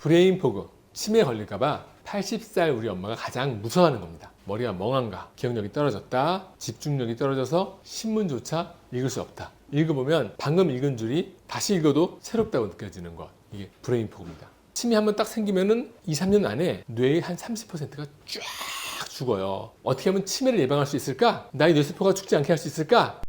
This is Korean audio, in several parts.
브레인 포그, 치매 걸릴까봐 80살 우리 엄마가 가장 무서워하는 겁니다. 머리가 멍한가, 기억력이 떨어졌다, 집중력이 떨어져서 신문조차 읽을 수 없다. 읽어보면 방금 읽은 줄이 다시 읽어도 새롭다고 느껴지는 것. 이게 브레인 포그입니다. 치매 한번 딱 생기면은 2, 3년 안에 뇌의 한 30%가 쫙 죽어요. 어떻게 하면 치매를 예방할 수 있을까? 나의 뇌세포가 죽지 않게 할 수 있을까?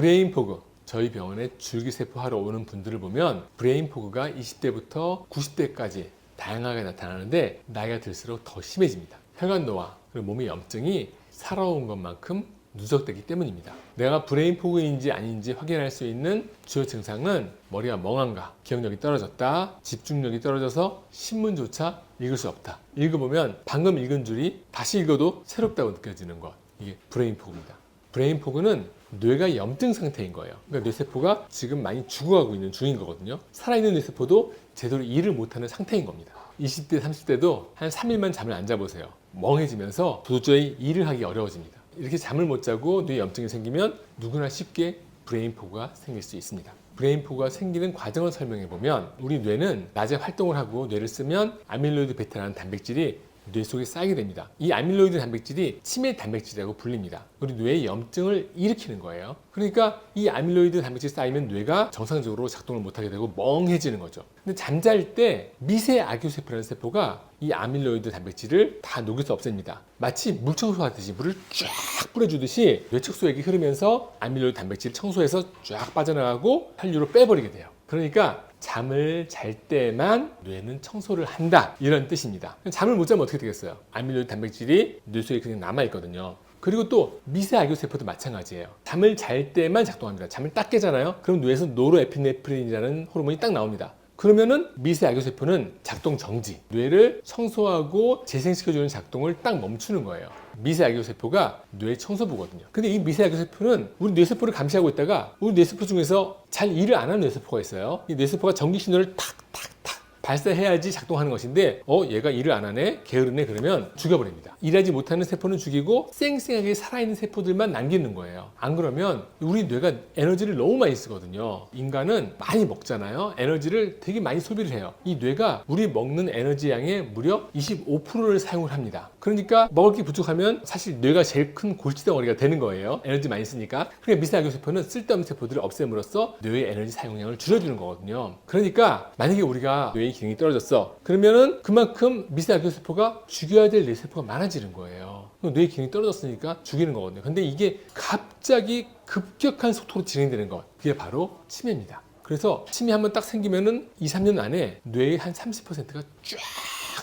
브레인 포그. 저희 병원에 줄기세포 하러 오는 분들을 보면 브레인 포그가 20대부터 90대까지 다양하게 나타나는데 나이가 들수록 더 심해집니다. 혈관 노화 그리고 몸의 염증이 살아온 것만큼 누적되기 때문입니다. 내가 브레인 포그인지 아닌지 확인할 수 있는 주요 증상은 머리가 멍한가, 기억력이 떨어졌다, 집중력이 떨어져서 신문조차 읽을 수 없다. 읽어보면 방금 읽은 줄이 다시 읽어도 새롭다고 느껴지는 것. 이게 브레인 포그입니다. 브레인 포그는 뇌가 염증 상태인 거예요. 그러니까 뇌세포가 지금 많이 죽어가고 있는 중인 거거든요. 살아있는 뇌세포도 제대로 일을 못하는 상태인 겁니다. 20대, 30대도 한 3일만 잠을 안 자보세요. 멍해지면서 도저히 일을 하기 어려워집니다. 이렇게 잠을 못 자고 뇌 염증이 생기면 누구나 쉽게 브레인 포그가 생길 수 있습니다. 브레인 포그가 생기는 과정을 설명해 보면 우리 뇌는 낮에 활동을 하고 뇌를 쓰면 아밀로이드 베타라는 단백질이 뇌 속에 쌓이게 됩니다. 이 아밀로이드 단백질이 치매 단백질이라고 불립니다. 우리 뇌의 염증을 일으키는 거예요. 그러니까 이 아밀로이드 단백질이 쌓이면 뇌가 정상적으로 작동을 못하게 되고 멍해지는 거죠. 근데 잠잘 때 미세 아교세포라는 세포가 이 아밀로이드 단백질을 다 녹여서 없앱니다. 마치 물 청소하듯이 물을 쫙 뿌려주듯이 뇌척소액이 흐르면서 아밀로이드 단백질 청소해서 쫙 빠져나가고 혈류로 빼버리게 돼요. 그러니까 잠을 잘 때만 뇌는 청소를 한다 이런 뜻입니다. 잠을 못 자면 어떻게 되겠어요? 아밀로이드 단백질이 뇌 속에 그냥 남아 있거든요. 그리고 또 미세 아교세포도 마찬가지예요. 잠을 잘 때만 작동합니다. 잠을 딱 깨잖아요. 그럼 뇌에서 노르에피네프린이라는 호르몬이 딱 나옵니다. 그러면은 미세 아교세포는 작동 정지, 뇌를 청소하고 재생시켜주는 작동을 딱 멈추는 거예요. 미세 아교세포가 뇌 청소부거든요. 근데 이 미세 아교세포는 우리 뇌세포를 감시하고 있다가 우리 뇌세포 중에서 잘 일을 안 하는 뇌세포가 있어요. 이 뇌세포가 전기 신호를 탁탁탁 발사해야지 작동하는 것인데 어 얘가 일을 안 하네? 게으르네? 그러면 죽여버립니다. 일하지 못하는 세포는 죽이고 쌩쌩하게 살아있는 세포들만 남기는 거예요. 안 그러면 우리 뇌가 에너지를 너무 많이 쓰거든요. 인간은 많이 먹잖아요. 에너지를 되게 많이 소비를 해요. 이 뇌가 우리 먹는 에너지 양의 무려 25%를 사용을 합니다. 그러니까 먹을 게 부족하면 사실 뇌가 제일 큰 골치덩어리가 되는 거예요. 에너지 많이 쓰니까. 그러니까 미세아교세포는 쓸데없는 세포들을 없앰으로써 뇌의 에너지 사용량을 줄여주는 거거든요. 그러니까 만약에 우리가 뇌의 기능이 떨어졌어. 그러면은 그만큼 미세아교세포가 죽여야 될 뇌세포가 많아지는 거예요. 뇌 기능이 떨어졌으니까 죽이는 거거든요. 근데 이게 갑자기 급격한 속도로 진행되는 것. 그게 바로 치매입니다. 그래서 치매 한번 딱 생기면은 2, 3년 안에 뇌의 한 30%가 쫙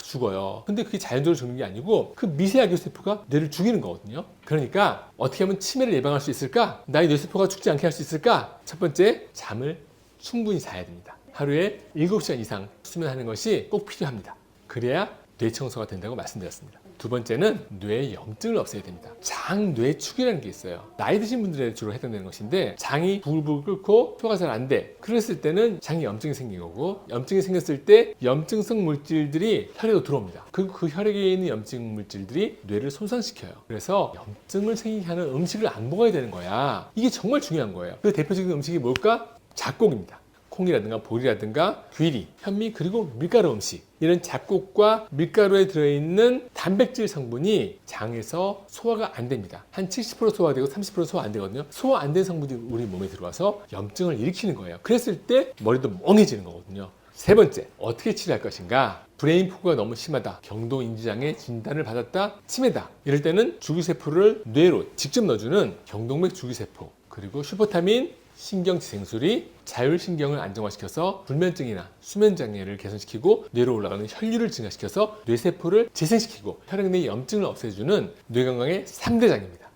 죽어요. 근데 그게 자연적으로 죽는 게 아니고 그 미세아교세포가 뇌를 죽이는 거거든요. 그러니까 어떻게 하면 치매를 예방할 수 있을까? 나의 뇌세포가 죽지 않게 할 수 있을까? 첫 번째, 잠을 충분히 자야 됩니다. 하루에 7시간 이상 수면하는 것이 꼭 필요합니다. 그래야 뇌 청소가 된다고 말씀드렸습니다. 두 번째는 뇌의 염증을 없애야 됩니다. 장뇌축이라는 게 있어요. 나이 드신 분들에 주로 해당되는 것인데 장이 부글부글 끓고 소화가 잘 안 돼. 그랬을 때는 장에 염증이 생긴 거고 염증이 생겼을 때 염증성 물질들이 혈에도 들어옵니다. 그, 그 혈액에 있는 염증 물질들이 뇌를 손상시켜요. 그래서 염증을 생기게 하는 음식을 안 먹어야 되는 거야. 이게 정말 중요한 거예요. 그 대표적인 음식이 뭘까? 잡곡입니다. 콩이라든가 보리라든가 귀리, 현미 그리고 밀가루 음식 이런 잡곡과 밀가루에 들어있는 단백질 성분이 장에서 소화가 안 됩니다. 한 70% 소화되고 30% 소화 안 되거든요. 소화 안 된 성분이 우리 몸에 들어와서 염증을 일으키는 거예요. 그랬을 때 머리도 멍해지는 거거든요. 세 번째, 어떻게 치료할 것인가? 브레인 포그가 너무 심하다. 경도 인지장애 진단을 받았다. 치매다. 이럴 때는 주기세포를 뇌로 직접 넣어주는 경동맥 주기세포 그리고 슈퍼타민 신경지생술이 자율신경을 안정화시켜서 불면증이나 수면장애를 개선시키고 뇌로 올라가는 혈류를 증가시켜서 뇌세포를 재생시키고 혈액 내 염증을 없애주는 뇌건강의 3대장입니다.